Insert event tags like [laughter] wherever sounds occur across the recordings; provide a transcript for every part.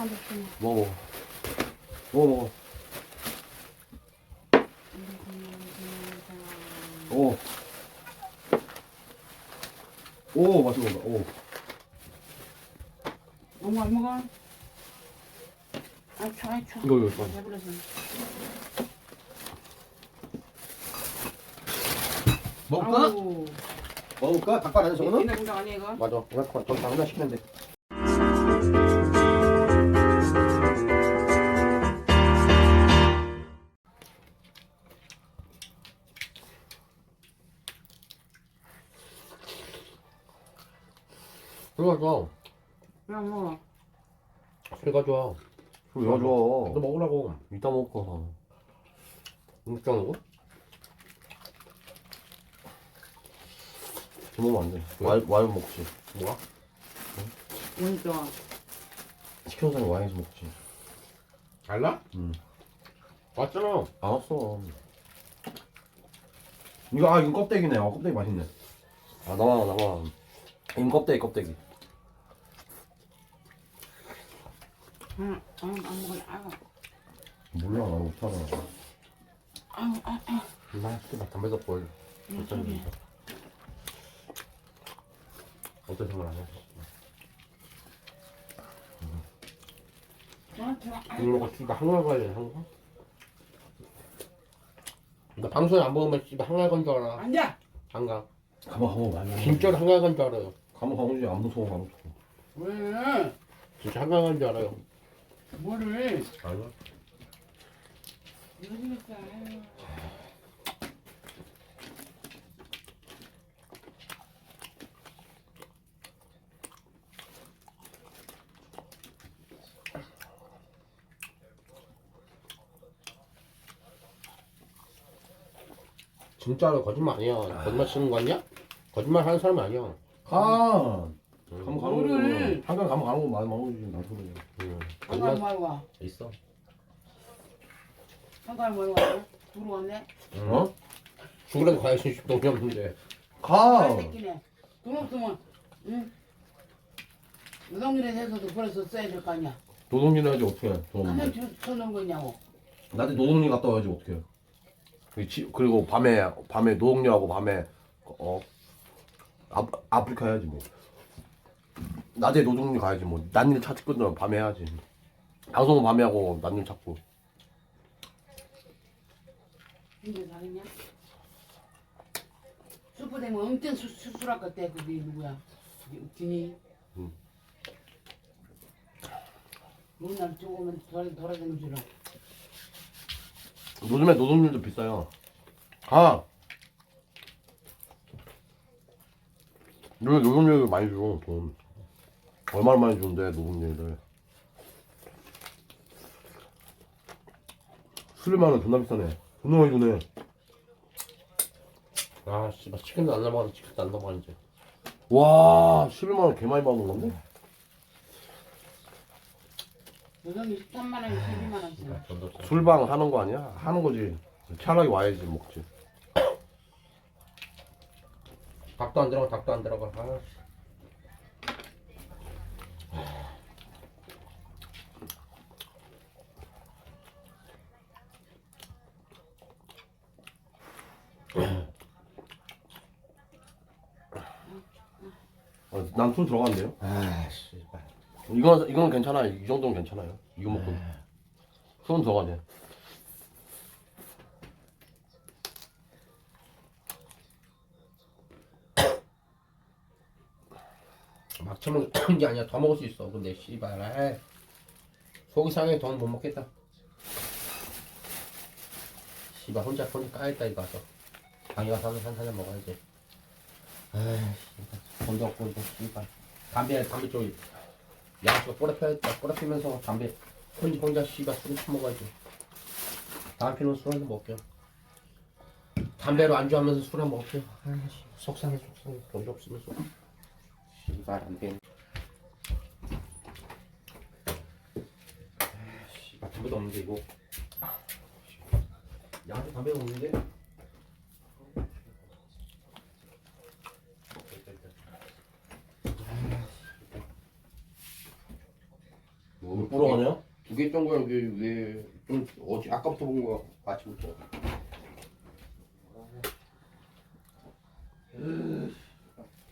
먹지. 먹어 먹어 먹어 오. 오, 맛있어. 오. 너무 안 먹어? 아, 쳐, 아, 쳐. 이거, 이거, 이거. 먹을까? 아우, 먹을까? 닭발 아니야, 저거는? 옛날 공장 아니야, 이거? 맞아. 그래, 저기 당장 시키면 돼. 술가 좋아. 술왜 좋아? 너 먹으라고. 이따 거. 이따 먹어? 먹으면 안 돼. 와인, 와인 먹지. 뭐야? 그러니까. 시켜놓은 사람이 와인에서 먹지. 알라? 응. 왔잖아. 안 왔어. 이거, 아, 이거 껍데기네. 아, 껍데기 맛있네. 아, 나와, 나와. 이거 껍데기, 껍데기. 응, 안, 안 먹을래. 아유, 몰라, 나 못하나. 아유, 아유, 아유. 맛있게 담배 덮고 해. 이 소리. 어떤 생각 안 해? 좋아, 좋아. 이거 먹고 씨발 가야 돼, 항날. 나 방송에 안 먹으면 씨발 항날 간줄 알아. 안 돼! 한강. 가만, 가만, 많이. 진짜로 항날 간줄 알아요. 가만, 가만지 안 무서워, 안 무서워. 왜? 진짜 항날 간줄 알아요. 뭐를? 아유. 진짜로 거짓말 아니야. 거짓말 치는 거 아니야? 거짓말 하는 사람이 아니야. 가! 응. 가면 가는 뭐를? 거. 한강 가면 가는 거 많이 먹어주지, 나 소리. 응. 한 가지 거짓말 말고 와. 있어. 한 가지 말고 와. 들어왔네? 어? 죽으라도 가야지 돈이 없는데. 가! 잘 새끼네. 돈 없으면, 응? 노동일에서도 벌어서 써야 될 거 아니야. 노동일 해야지, 어떻게 해. 돈 하면 없는데. 주, 쳐놓은 거냐고. 나한테 노동일 갔다 와야지, 어떻게 해. 그 지- 그리고 밤에, 밤에 노동일하고 밤에, 어, 아, 아프리카 해야지, 뭐. 낮에 노동일 가야지, 뭐. 난일 찾거든 밤에 해야지. 방송은 밤에 하고, 난일 찾고. 근데? 슈퍼 되면 엄청 수, 수술할 것 같아. 그게 누구야? 진이. 응. 맨날 죽으면 돌아, 돌아다니는 줄 알아. 요즘에 노동일도 비싸요. 가! 요즘 노동일 많이 줘, 돈. 얼마나 많이 주는데, 노동일을. 11만원 존나 비싸네. 존나 많이 주네. 아 씨발 치킨도 안 넘어가는 치킨도 안 넘어가는 이제. 와, 11만 원 개 많이 받는 건데? 요정이 13만 원, 12만 원씩. 돈도 없어. 술방 하는 거 아니야? 하는 거지. 차라리 와야지, 먹지. 닭도 안 들어가 닭도 안 들어가. 아, 씨. 난술 들어간대요. 아 씨발. 이건, 이건 괜찮아요. 이 정도는 괜찮아요. 이거 먹고. 술은 들어가네. 막 처먹는 게 아니야 더 먹을 수 있어 근데 씨발 아이. 속이 상해 돈못 먹겠다 씨발 혼자 혼자 까였다 이거 가서 방에 가서 한, 한 잔 먹어야지 아이 씨발 돈도 없고 이거 씨발 담배 담배 쪽이 양쪽 꼬라 펴야겠다 꼬라 피면서 담배 혼자 혼자 씨발 술을 처먹어야지. 다음 피는 술한잔 먹게요. 담배로 안주하면서 술 한잔 먹게요. 아이씨 속상해 속상해. 돈도 없으면서. 씨발 안 되네. 씨발 담배도 없는데 이거. 야한테 담배가 없는데. 왜 불어가냐? 두 개 있던 거야. 왜왜좀 어제 아까부터 본거 아침부터.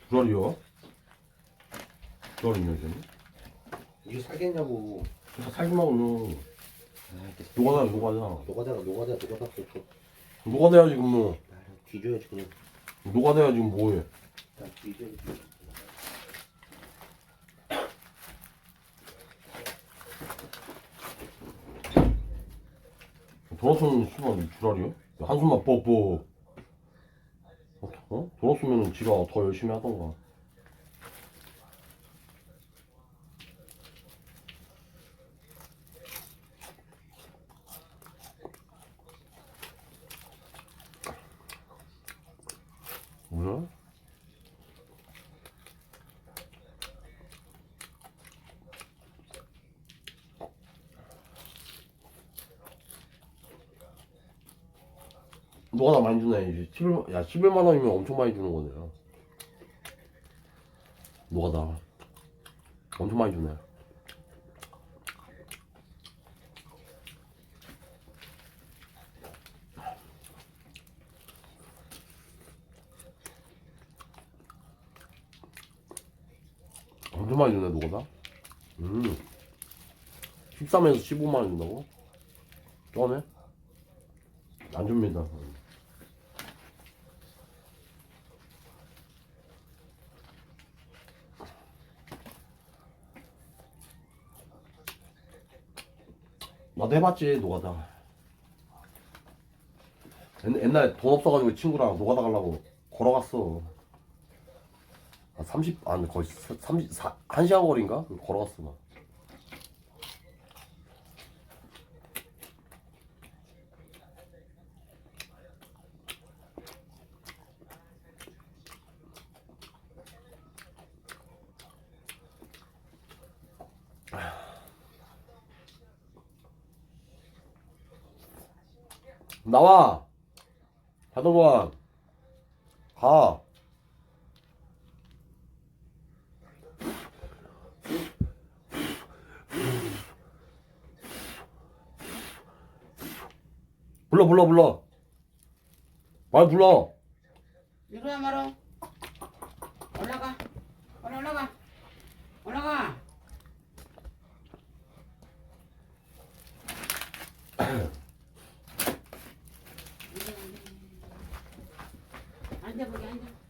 불알이요? 불알이냐 쟤는? 이게 살겠냐고. 다 살기만 아 이렇게 녹아나 녹아나. 노가다가 노가다 노가다 또 녹아내야 지금 뭐. 뒤져야지 그냥. 녹아내야 지금 뭐해? 다 뒤져야지 도넛은 씨발 줄알이야? 한숨만 뻑뻑 어? 도넛으면은 지가 더 열심히 하던가 뭐야? 너가 나 많이 주네 이제 11, 야 11만 원이면 엄청 많이 주는 거네요 너가 나 엄청 많이 주네 엄청 많이 주네 너가 나 음. 13에서 15만 원 준다고? 쩌네 안 줍니다. 나도 해봤지 노가다. 옛- 옛날에 돈 없어가지고 친구랑 노가다 가려고 걸어갔어. 아, 30, 아니 거의 30, 1시간 거리인가? 걸어갔어 나. 나와. 자동원. 가. 불러 불러 불러. 빨리 불러. 이리와 말어. 올라가. 빨리 올라가. 올라가. 앉아 거기 앉아.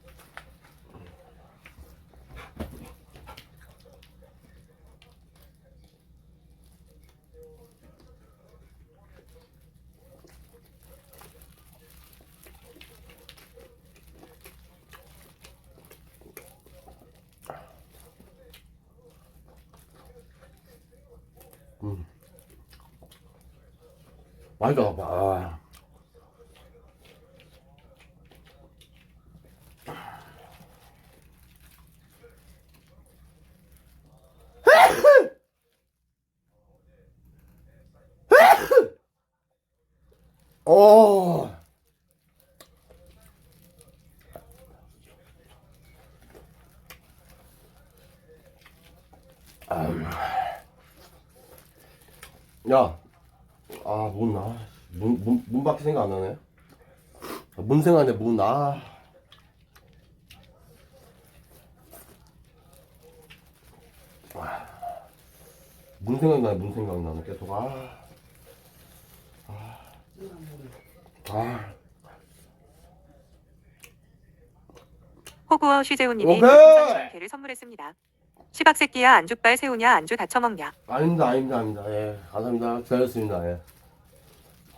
많이 가봐. 아. 어. 야, 아, 문, 아, 문, 문, 문 밖에 생각 안 나네. 아, 문 생각나네, 문, 아. 아, 문 생각나네, 문 생각나네, 계속, 아. 아. 호구어 쉬재훈님이 오케이! 별풍선 20개를 선물했습니다. 시박새끼야 안주빨 새우냐 안주 다 처먹냐. 아닙니다, 아닙니다, 아닙니다. 예, 감사합니다. 기다렸습니다, 예.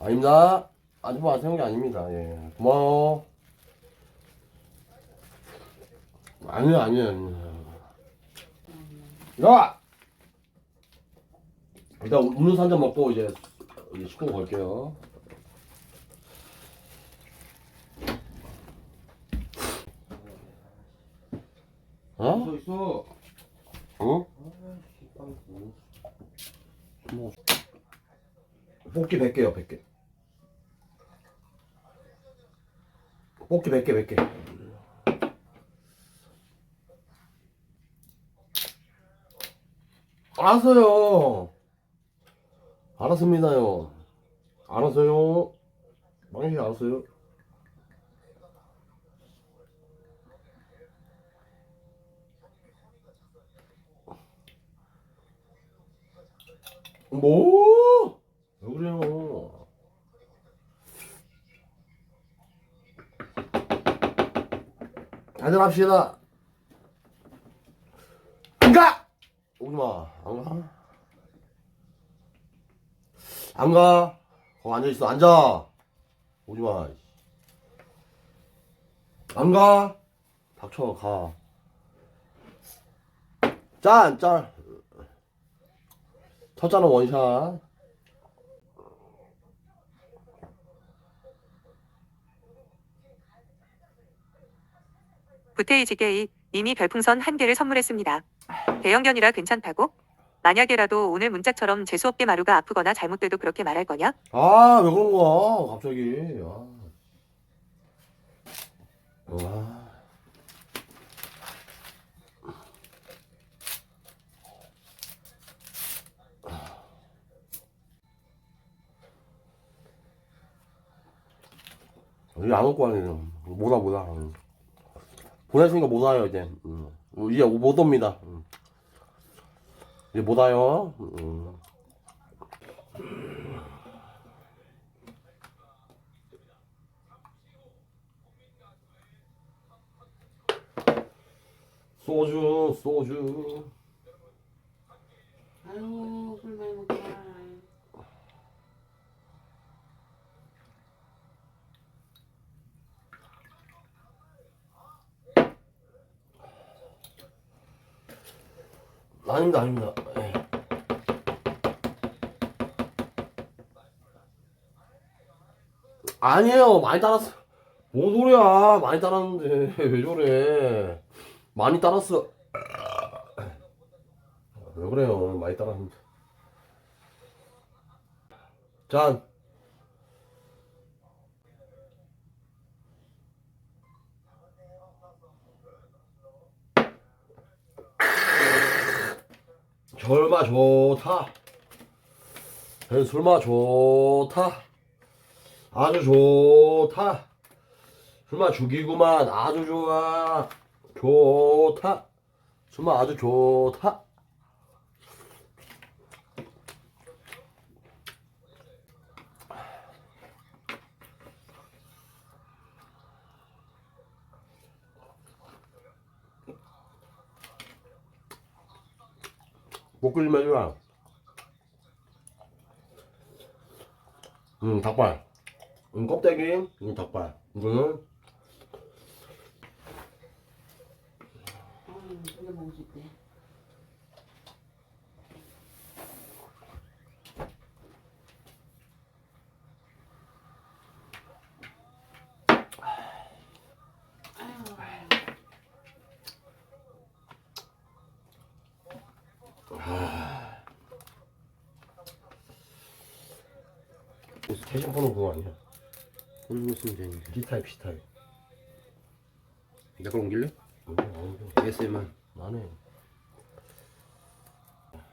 아닙니다. 아줌마 세운 게 아닙니다, 예. 고마워. 아니요, 아니요, 아니요. 야! 일단 음료수 한 잔 먹고 이제, 이제 식구 걸게요. 어? 있어 있어 어? 뽑기 100개요, 100개. 뽑기 100개, 100개. 알았어요. 알았습니다요. 알았어요. 망치 알았어요. 뭐? 왜 그래요? 한잔 합시다. 안 가! 오지 마. 안 가? 안 가. 거기 앉아 있어. 앉아. 오지 마. 안 가. 닥쳐. 가. 짠, 짠. 첫 잔은 원샷. 부테이지게이 이미 별풍선 한 개를 선물했습니다. 대형견이라 괜찮다고? 만약에라도 오늘 문자처럼 재수없게 마루가 아프거나 잘못돼도 그렇게 말할 거냐? 아, 왜 그런 거야? 갑자기. 아. 아. 여기 안 올거 아니에요. 못 와. 응. 보냈으니까 못 와요, 이제. 응. 이제 못 옵니다. 응. 이제 못 와요. 응. 소주, 소주. 아유 술 많이 먹다. 아닙니다, 아닙니다. 예. 아니에요, 많이 따랐어. 뭔 소리야, 많이 따랐는데. [laughs] 왜 저래. 많이 따랐어. 왜 그래요, 많이 따랐는데. 짠. 절마 좋다. 술마 좋다. 아주 좋다. 술마 죽이구만. 아주 좋아. 좋다. 술마 아주 좋다. 못 끓이면 해줘라. 음, 닭발. 음, 껍데기. 음, 닭발. 이거는 아유 두개 먹을 수 있대. 아유. 패션 보는 그거 아니야. 무슨 무슨 제 D타입, C타입. 내걸 옮길래? 음, 아니죠. ASMR 안 해.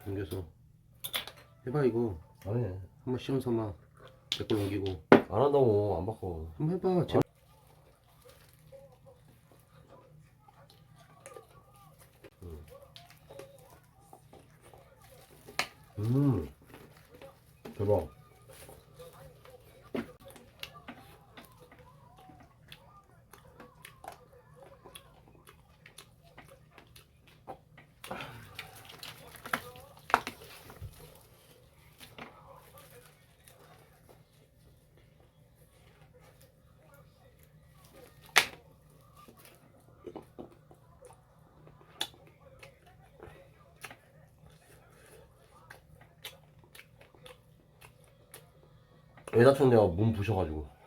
옮겨서 해봐 이거 안 해. 한번 시험 삼아 내걸 옮기고 안 한다고, 안 바꿔. 한번 해봐 재... 음. 대박. 애 다쳤는데 몸 부셔가지고.